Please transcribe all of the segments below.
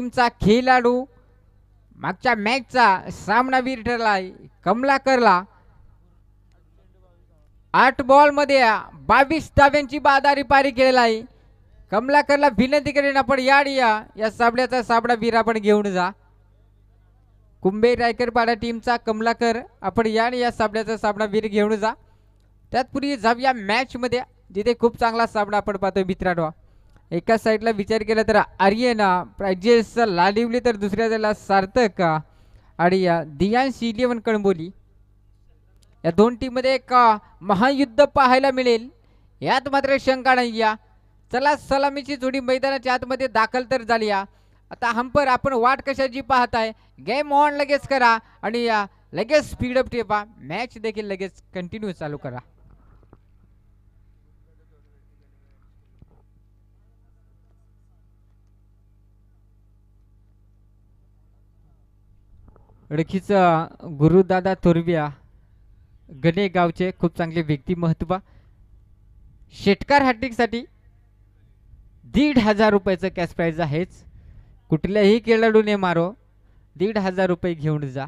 टीमचा खेळाडू मागच्या मॅचचा सामनावीर ठरलाय कमलाकरला. आठ बॉलमध्ये बावीस धाव्यांची बादारी पारी केलेला आहे कमलाकरला विनंती करेन आपण याड या. या साबड्याचा साबडा वीर आपण घेऊन जा. कुंभे रायकरपाडा टीमचा कमलाकर आपण याड या साबड्याचा साबडा वीर घेऊन जा. त्यातपूर्वी जाऊया मॅचमध्ये जिथे खूप चांगला सामना आपण पाहतोय मित्रांनो. एका साईडला विचार केला तर आर्यना प्राइजेस लाडिवली तर दुसऱ्या साईडला सार्थक आणि या दियांश इलेवन कणबोली या दोन टीममध्ये एक महायुद्ध पाहायला मिळेल. यात मात्र शंका नाही या. चला सलामीची जोडी मैदानाच्या आतमध्ये दाखल तर झाली या. आता हंपर आपण वाट कशाची पाहताय? गेम ऑन लगेच करा. आणि या लगेच स्पीडअप ठेवा. मॅच देखील लगेच कंटिन्यू चालू करा. ओळखीचा गुरुदादा थोरविया गणे गावचे खूप चांगले व्यक्तिमत्व शेटकार हॅट्रिकसाठी दीड हजार रुपयाचं कॅश प्राईज आहेच. कुठल्याही खेळाडूने मारो दीड हजार रुपये घेऊन जा.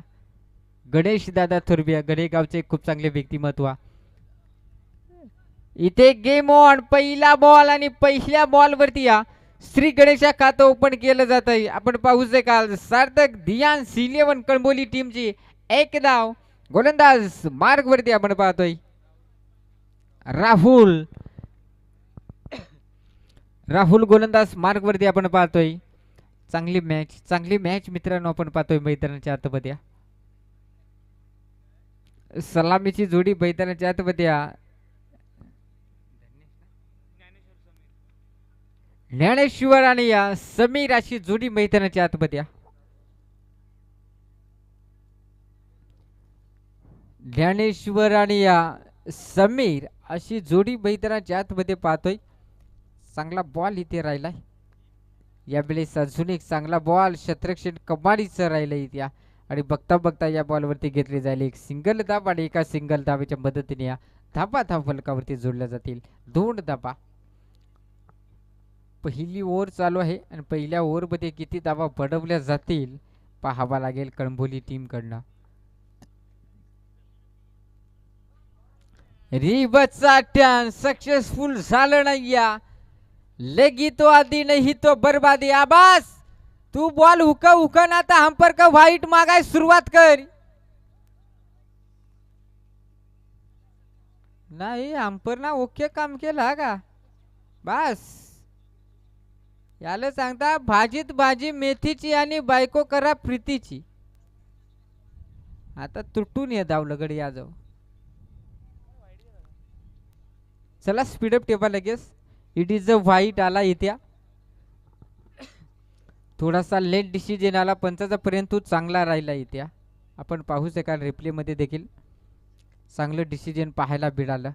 गणेश दादा थोरबिया गणेगावचे खूप चांगले व्यक्तिमत्व इथे गेम ऑन पहिला बॉल आणि पहिल्या बॉलवरती या. श्री गणेशा खातं ओपन केलं जात आहे आपण पाहू शकाल सार्थक धियान सिलेवन कणबोली टीमची एक धाव. गोलंदाज मार्ग वरती आपण पाहतोय. राहुल. राहुल गोलंदाज मार्ग वरती आपण पाहतोय. चांगली मॅच चांगली मॅच मित्रांनो आपण पाहतोय मैदानाच्या आतमध्ये. सलामीची जोडी मैदानाच्या आतमध्ये. ज्ञानेश्वर आणि या समीर अशी जोडी मैदानाच्या आतमध्ये ज्ञानेश्वर आणि या समीर अशी जोडी मैदानाच्या आतमध्ये पाहतोय. चांगला बॉल इथे राहिलाय. यावेळेस अजून एक चांगला बॉल शत्रक्षण कमालीचं राहिलं इथे या. आणि बघता बघता या बॉलवरती घेतली जाईल एक सिंगल धाब आणि एका सिंगल धावेच्या मदतीने या धाबा धाब फलकावरती जोडल्या जातील. दोन धाबा पहिली ओव्हर चालू आहे आणि पहिल्या ओव्हरमध्ये किती धावा बडवल्या जातील पाहावा लागेल कणबोली टीमकडनं. रिबचा टर्न सक्सेसफुल झालं नाहीया. लगी तो आधी नाही तो बर्बादी. आबास! तू बॉल हुक हुका ना आता हंपर का व्हाईट मागाय सुरुवात कर. नाही हंपर ना ओके काम केलं का? बस! याला सांगता भाजीत भाजी मेथीची आणि बायको करा प्रीतीची. आता तुटून ये धावलं गडी जाऊ. चला स्पीडअप टेबा लगेच. इट इज अ व्हाईट आला इथे. थोडासा लेट डिसिजन आला पंचाचा पर्यंत चांगला राहिला इथे. आपण पाहू शकाल रिप्लेमध्ये देखील. चांगलं डिसिजन पाहायला मिळालं.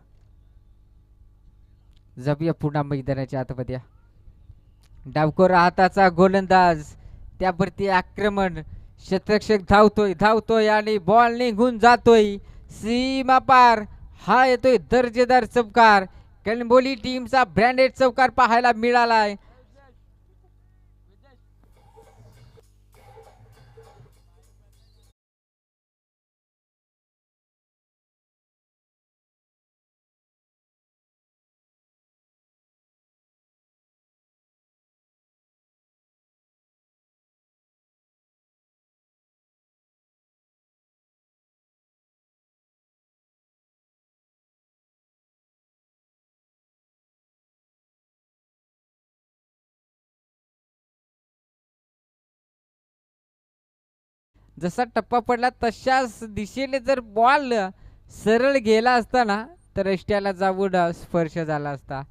जाऊया पुन्हा मैदानाच्या आतमध्ये. डावखोर हाताचा गोलंदाज त्यावरती आक्रमण शतरक्षक धावतोय धावतोय आणि बॉल निघून जातोय. सीमा पार हा येतोय दर्जेदार चौकार. कणबोली टीमचा ब्रँडेड चौकार पाहायला मिळालाय. जसा टप्पा पडला तशाच दिशेने जर बॉल सरळ गेला असता ना तर एष्ट्याला जाऊन स्पर्श झाला असता.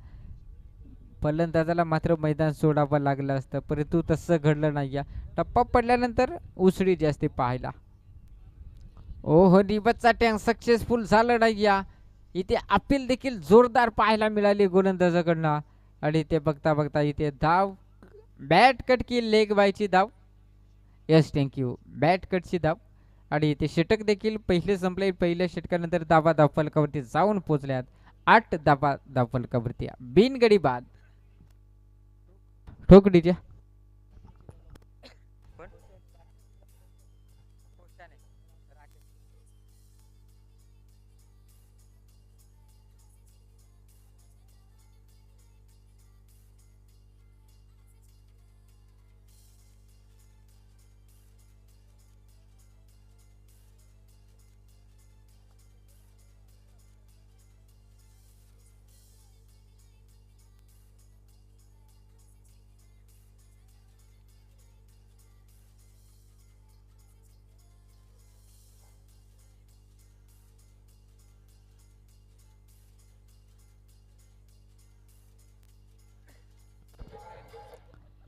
फलंदाजाला मात्र मैदान सोडावं लागलं असतं परंतु तसं घडलं नाही या टप्पा पडल्यानंतर उसळी जास्ती पाहायला. ओहो निबतचा टँक सक्सेसफुल झालं नाही या इथे अपील देखील जोरदार पाहायला मिळाली गोलंदाजाकडनं. आणि ते बघता बघता इथे धाव बॅट कटकी लेग बायची धाव. यस थँक्यू बॅट कटची धाव आणि ते षटक देखील पहिले संपले. पहिल्या षटकानंतर दाबा धाव फलकावरती जाऊन पोचल्यात. आठ दाबा धाव फलकावरती बिनगडी बाद. ठोक डीजे.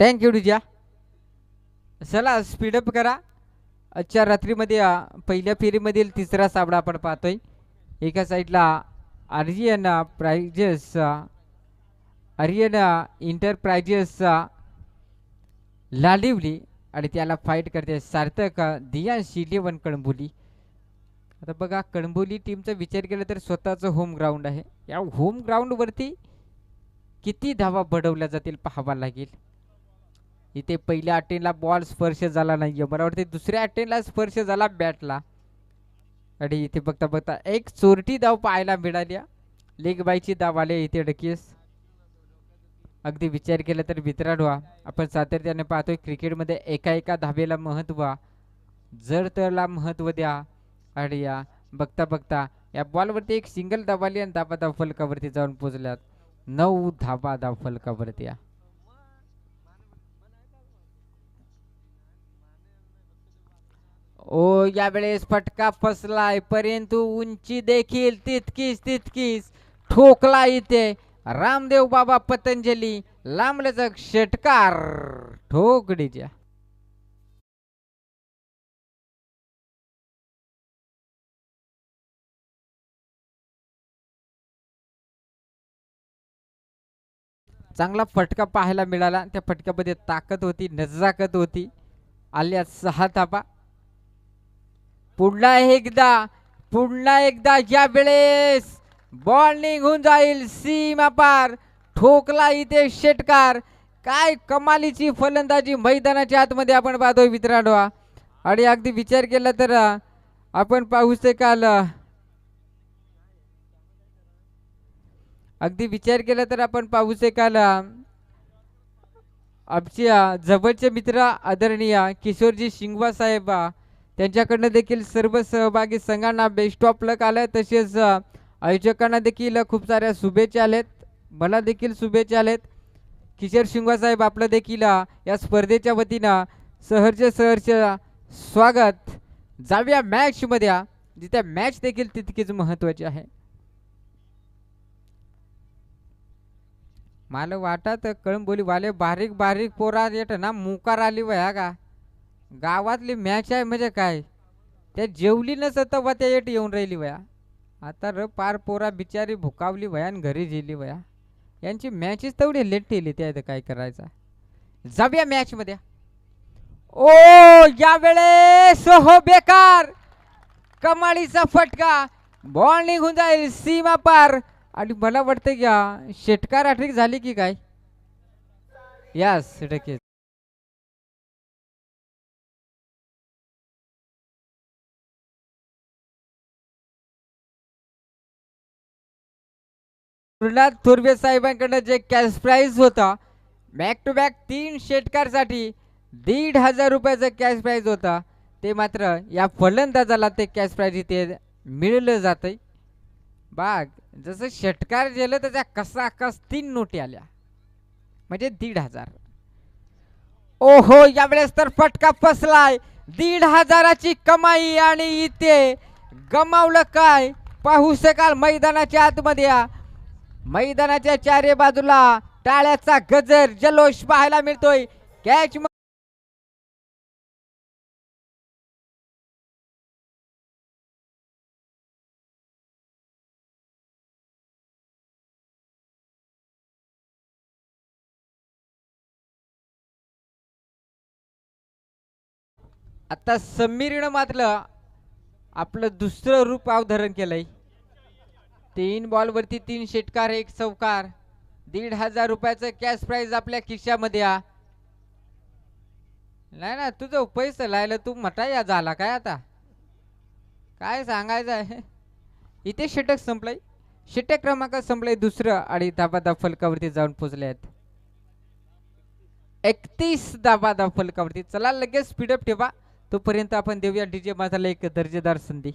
थँक्यू डिजा चला स्पीडअप करा. आजच्या रात्रीमध्ये पहिल्या फेरीमधील तिसरा सामना आपण पाहतोय. एका साईडला आर्यन प्रायजेस आर्यन इंटरप्राइजेसचा लालिवली आणि त्याला फाईट करते सार्थक दियान शिलेवन कणबोली आता बघा कणबोली टीमचा विचार केला तर स्वतःचं होम ग्राउंड आहे. या होम ग्राउंडवरती किती धावा बढवल्या जातील पाहावा लागेल. इथे पहिल्या अटेनला बॉल स्पर्श झाला नाहीये. मला वाटते दुसऱ्या अटेनला स्पर्श झाला बॅटला. आणि इथे बघता बघता एक चोरटी धाव पाहायला मिळाली. लेग बायची धाव आले इथे डकीस अगदी विचार केला तर मित्रांनो आपण सातत्याने पाहतोय क्रिकेटमध्ये एका एका धावेला महत्त्व. जर तरला महत्त्व द्या. आणि या बघता बघता या बॉलवरती एक सिंगल धाव आली आणि धाबा धाव फलकावरती जाऊन पोचल्यात नऊ धाबा धाव फलकावरती या. ओ यावेळेस फटका फसलाय परंतु उंची देखील तितकीच तितकीच. ठोकला इथे. रामदेव बाबा पतंजली लांबलचक षटकार. ठोकडीच्या चांगला फटका पाहायला मिळाला. त्या फटक्यामध्ये ताकद होती नजाकत होती. आल्या सहा थापा. पुन्हा एकदा पुन्हा एकदा या वेळेस बॉल निघून जाईल सीमा पार ठोकला इथे षटकार. काय कमालीची फलंदाजी मैदानाच्या आतमध्ये आपण पाहतोय मित्रांनो. आणि अगदी विचार केला तर आपण पाहू शकाल काल अगदी विचार केला तर आपण पाहू शकाल अ, आमच्या जवळचे मित्र आदरणीय किशोरजी शिंगवा साहेब त्यांच्याकडनं देखील सर्व सहभागी संघांना बेस्ट ऑफ लक आलं तसेच आयोजकांना देखील खूप साऱ्या शुभेच्छा आल्यात मला देखील शुभेच्छा आल्यात किशोर शिंगासाहेब आपलं देखील या स्पर्धेच्या वतीनं सहर्ष सहर्ष स्वागत. जाऊया मॅचमध्ये जिथे मॅच देखील तितकीच महत्वाची आहे. मला वाटत कळंबोली वाले बारीक बारीक पोरा येत ना मुकार आली वया का? गावातली मॅच आहे म्हणजे काय? त्या जेवली नसत तेव्हा त्या येट येऊन राहिली वया. आता र पार पोरा बिचारी भुकावली वया आणि घरी गेली वया. यांची मॅचेस तेवढी लेट ठेवली त्या इथं काय करायचा. जाऊया मॅच मध्ये. ओ यावेळेस हो बेकार. कमाळीचा फटका. बॉल निघून जाईल सीमा पार. आणि मला वाटतं की षटकार हॅट्रिक झाली की काय? यास टक्के गुरुनाथ थोरवे साहेबांकडनं जे कॅश प्राईज होता बॅक टू बॅक तीन षटकारसाठी दीड हजार रुपयाचं कॅश प्राईज होता. ते मात्र या फलंदाजाला ते कॅश प्राईज इथे मिळलं जातंय. बाग जसं षटकार गेलं त्याच्या कसा कस तीन नोटी आल्या. म्हणजे दीड हजार. ओहो यावेळेस तर फटका फसलाय. दीड हजाराची कमाई आणि इथे गमावलं काय? पाहू शकाल मैदानाच्या आतमध्ये या मैदानाच्या चारी बाजूला टाळ्याचा गजर जलोष पाहायला मिळतोय. कॅच आता समीरनं मात्र आपलं दुसरं रूप अवधारण केलंय. तीन बॉलवरती तीन षटकार एक चौकार दीड हजार रुपयाचं कॅश प्राईज आपल्या खिशामध्ये या नाही ना तुझं पैसे लायलं तू मटा या झाला काय आता? काय सांगायचं आहे? इथे षटक संपलंय. षटक क्रमांक संपलंय दुसरं आणि दाबादा फलकावरती जाऊन पोचले आहेत एकतीस दाबादा फलकावरती. चला लगेच स्पीडअप ठेवा. तोपर्यंत आपण देऊया डीजे माझाला एक दर्जेदार संधी.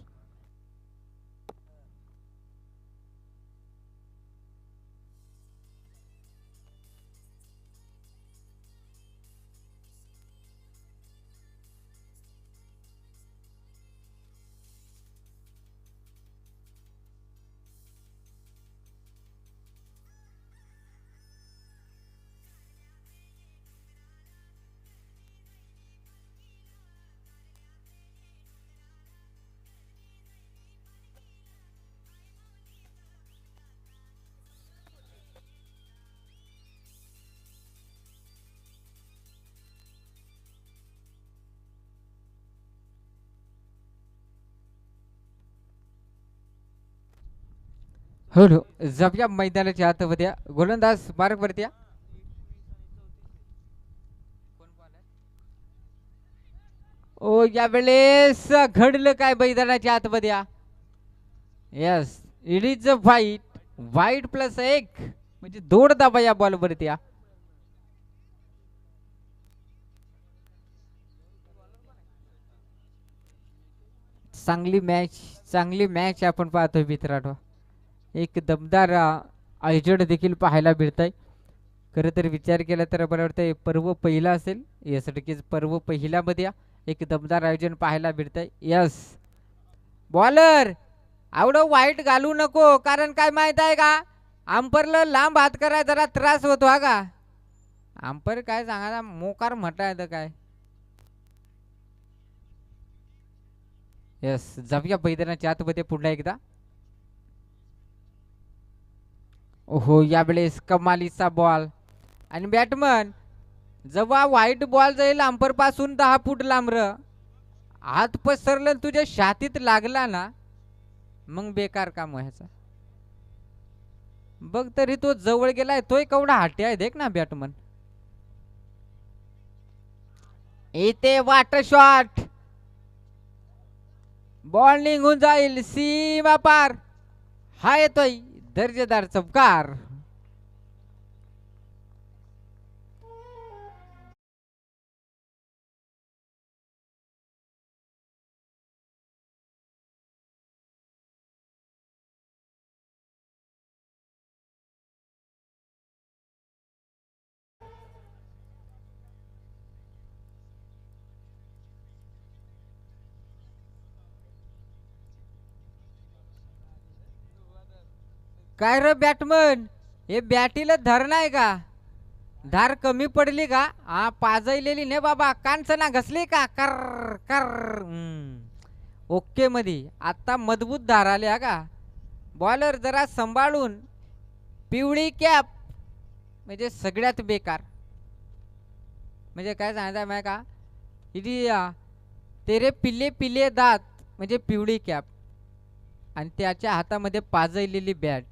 हॅलो हो. हो. मैदानाच्या आतमध्ये या. गोलंदाज मार्गवरती या. ओ यावेळेस घडलं काय मैदानाच्या आतमध्ये या yes it is a wide wide plus एक. म्हणजे दोड दाबा या बॉलवरती या. चांगली मॅच चांगली मॅच आपण पाहतोय मित्रांनो. एक दमदार आयोजन देखील पाहायला मिळत आहे खरं तर विचार केला तर मला वाटतं पर्व पहिला असेल. यासाठी पर्व पहिल्यामध्ये एक दमदार आयोजन पाहायला मिळत आहे यस. बॉलर आवडं वाईट घालू नको कारण काय माहीत आहे का? आंपरला लांब हात कराय जरा त्रास होतो हा का? आंपर काय सांगा मोकार म्हटाय तर काय? यस जाऊया मैदानाच्या आतमध्ये पुन्हा एकदा. हो यावेळेस कमालीचा बॉल आणि बॅटमन जेव्हा वाईट बॉल जाईल अंपरपासून दहा फूट लांबर हात पसरलं तुझ्या छातीत लागला ना मग बेकार काम व्हायचा बघ तरी तो जवळ गेलाय तोय केवढा हाटी आहे देख ना बॅटमन येते वाटर शॉट बॉल निघून जाईल सीमा पार. हा येतोय दर्जेदार चमकार काय र बॅटमन? हे बॅटीला धर नाही का? धार कमी पडली का? हा पाजळलेली ने बाबा कांचना घसली का? कर कर ओके मध्ये आता मजबूत धार आली हा का? बॉलर जरा सांभाळून पिवळी कॅप म्हणजे सगळ्यात बेकार. म्हणजे काय सांगायचं माहिती का? इथे तेरे पिल्ले पिल्ले दात म्हणजे पिवळी कॅप. आणि त्याच्या हातामध्ये पाजळलेली बॅट.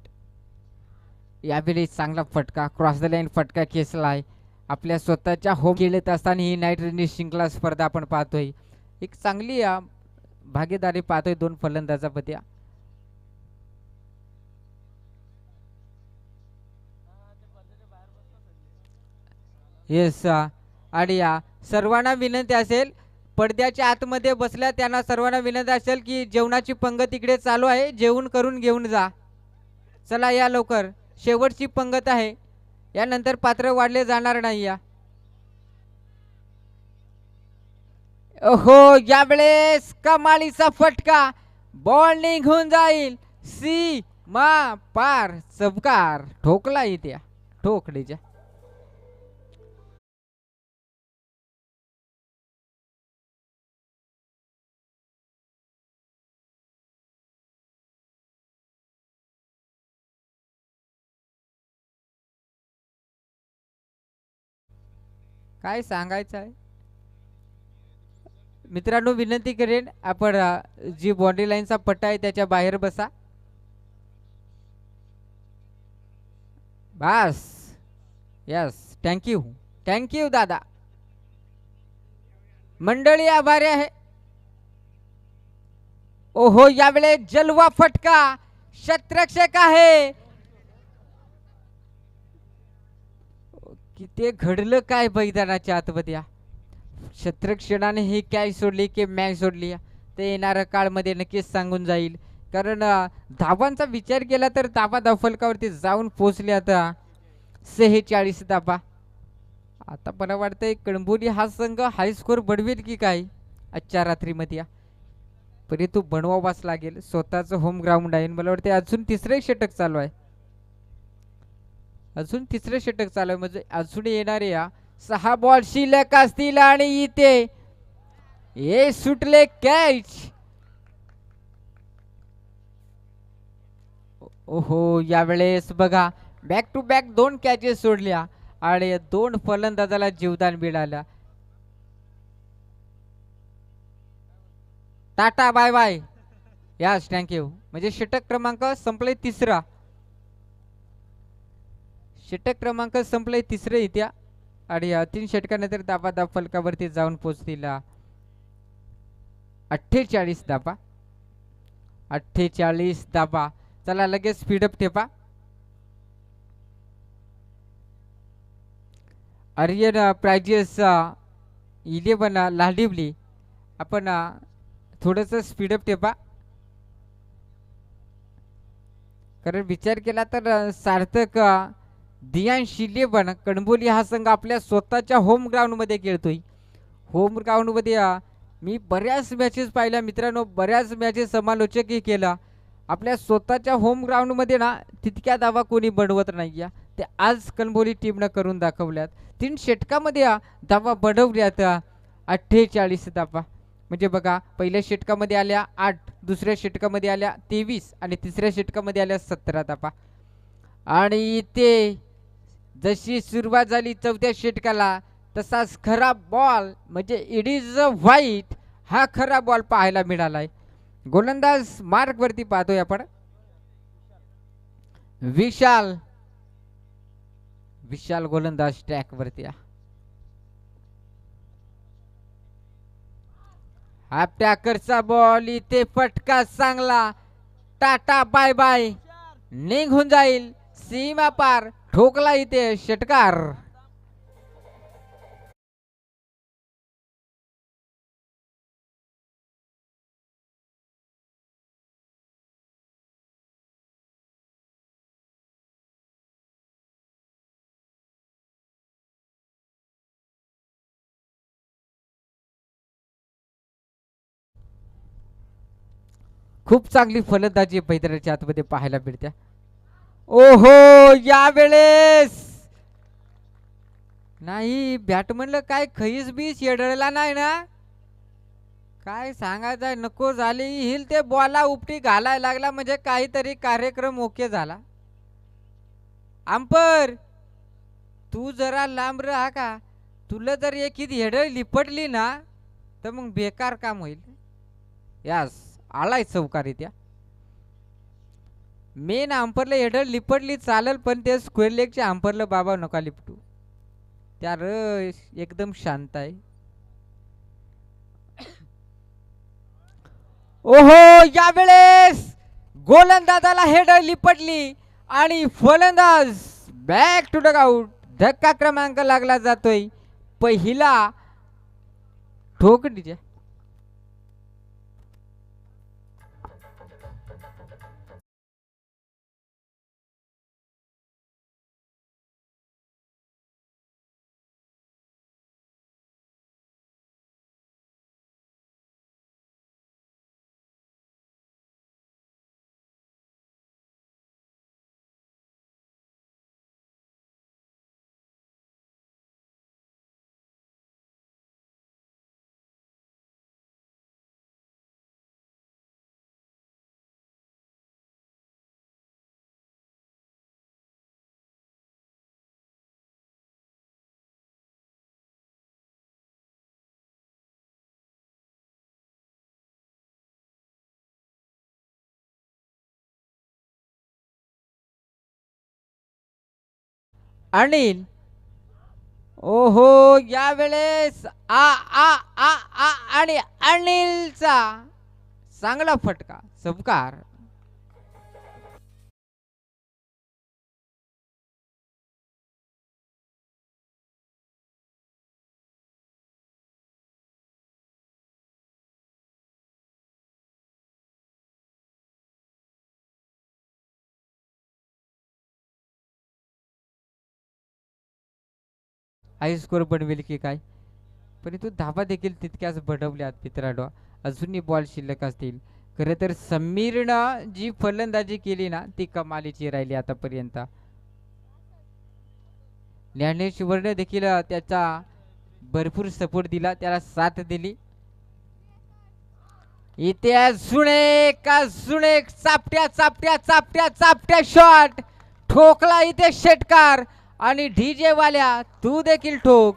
यावेळी चांगला फटका क्रॉस द लाईन फटका खेचला आहे. आपल्या स्वतःच्या होम खेळत असताना ही नाईट रनी शृंखला स्पर्धा आपण पाहतोय. एक चांगली या भागीदारी पाहतोय दोन फलंदाजामध्ये येस आणि या सर्वांना विनंती असेल पडद्याच्या आतमध्ये बसल्या त्यांना सर्वांना विनंती असेल की जेवणाची पंगत इकडे चालू आहे जेवण करून घेऊन जा. चला या लवकर. शेवटची पंगत आहे. यानंतर पात्र वाढले जाणार नाही या. हो यावेळेस कमालीचा फटका. बॉल निघून जाईल. सी. मा. पार. चबकार ठोकला इथे ठोकडीच्या काय सांगायचं आहे? मित्रांनो विनंती करेन आपण जी बॉडी लाईनचा पट्टा आहे त्याच्या बाहेर बसा. बस. यस थँक्यू थँक्यू दादा. मंडळी आभारी आहे. ओहो यावेळेस जलवा फटका. शतरक्षक आहे. की ते घडलं काय मैदानाच्या आतमध्ये? या शत्रक्षणाने ही कॅच सोडली की मॅच सोडली? ते येणाऱ्या काळमध्ये नक्कीच सांगून जाईल. कारण अं, धावांचा विचार केला तर धाबा धावफलकावरती जाऊन पोचले आता. सेहेचाळीस धाबा आता मला वाटतंय कणबोली हा संघ हायस्कोर बनवेल की काय? आजच्या रात्रीमध्ये. या परंतु बनवावाच लागेल. स्वतःचं होम ग्राउंड आहे मला वाटतं अजून तिसरं षटक चालू आहे. अजून तिसरं षटक चालू म्हणजे अजून येणारे या सहा बॉल शिल्लक असतील आणि इथे हे सुटले कॅच ओहो यावेळेस बघा बॅक टू बॅक दोन कॅचेस सोडल्या आणि दोन फलंदाजाला जीवदान मिळालं. टाटा बाय बाय यास थँक्यू म्हणजे षटक क्रमांक संपले तिसरा. षटक क्रमांक संपले तिसरे इत्या आणि या तीन षटकानंतर दाबा दाब फलकावरती जाऊन पोचतील अठ्ठेचाळीस दाबा. अठ्ठेचाळीस दाबा. चला लगेच स्पीडअप ठेपा. Aryan prizes eleven Ladivali. आपण थोडंसं स्पीडअप ठेपा. कारण विचार केला तर सार्थक दियान शिलेबन पण कणबोली हा संघ आपल्या स्वतःच्या होम ग्राउंडमध्ये खेळतोय. होम ग्राउंडमध्ये मी बऱ्याच मॅचेस पाहिल्या. मित्रांनो बऱ्याच मॅचेस समालोचकही केला. आपल्या स्वतःच्या होम ग्राउंडमध्ये ना तितक्या दावा कोणी बनवत नाही या ते आज कणबोली टीमनं करून दाखवल्यात. तीन षटकामध्ये दावा धावा अठ्ठेचाळीस धावा. म्हणजे बघा पहिल्या षटकामध्ये आल्या आठ दुसऱ्या षटकामध्ये आल्या तेवीस आणि तिसऱ्या षटकामध्ये आल्या सतरा धावा. आणि ते जशी सुरुवात झाली चौथ्या षटकाला तसाच खरा बॉल म्हणजे इट इज अ व्हाईट हा खरा बॉल पाहायला मिळालाय. गोलंदाज मार्क वरती पाहतोय आपण. विशाल. विशाल गोलंदाज ट्रॅक वरती टॅकरचा बॉल इथे फटका चांगला. टाटा बाय बाय निघून जाईल. सीमा पार. ठोकला इथे षटकार. खूप चांगली फलंदाजी पैदराच्या आतमध्ये पाहायला मिळत्या. ओहो यावेळेस. नाही बॅटमनला काय खईस बीस येडळला नाही ना? काय सांगायचं नको झाली. हिल ते बॉला उपटी घालायला लागला म्हणजे काहीतरी कार्यक्रम ओके झाला. आंपर तू जरा लांब राहा का? तुला जर एकी हेडळ लिपटली ना तर मग बेकार काम होईल. यास आलाय चौकारी त्या मेन आंपरला हेडर लिपटली चालेल पण ते स्क्वेअर लेगच्या आंपरलं बाबा नका लिपटू. त्या र एकदम शांत आहे. ओहो यावेळेस गोलंदाजाला हेडर लिपटली आणि फलंदाज बॅक टू डग आउट धक्का क्रमांक लागला जातोय. पहिला ठोकडीच्या अनिल. ओहो यावेळेस आ आ आ आ आणि अनिलचा चांगला फटका. सबकार हाय स्कोर बनवेल की काय? परंतु धाबा देखील तितक्याच बडवल्यात मित्रांनो. अजूनही बॉल शिल्लक असतील. खरं तर समीरनं जी फलंदाजी केली ना ती कमालीची राहिली आतापर्यंत. ज्ञानेश्वरने देखील त्याचा भरपूर सपोर्ट दिला. त्याला साथ दिली. इथे सुणे का सुणे चापट्या चापट्या चापट्या चापट्या शॉट ठोकला इथे षटकार. आणि डीजे वाल्या तू देखील ठोक.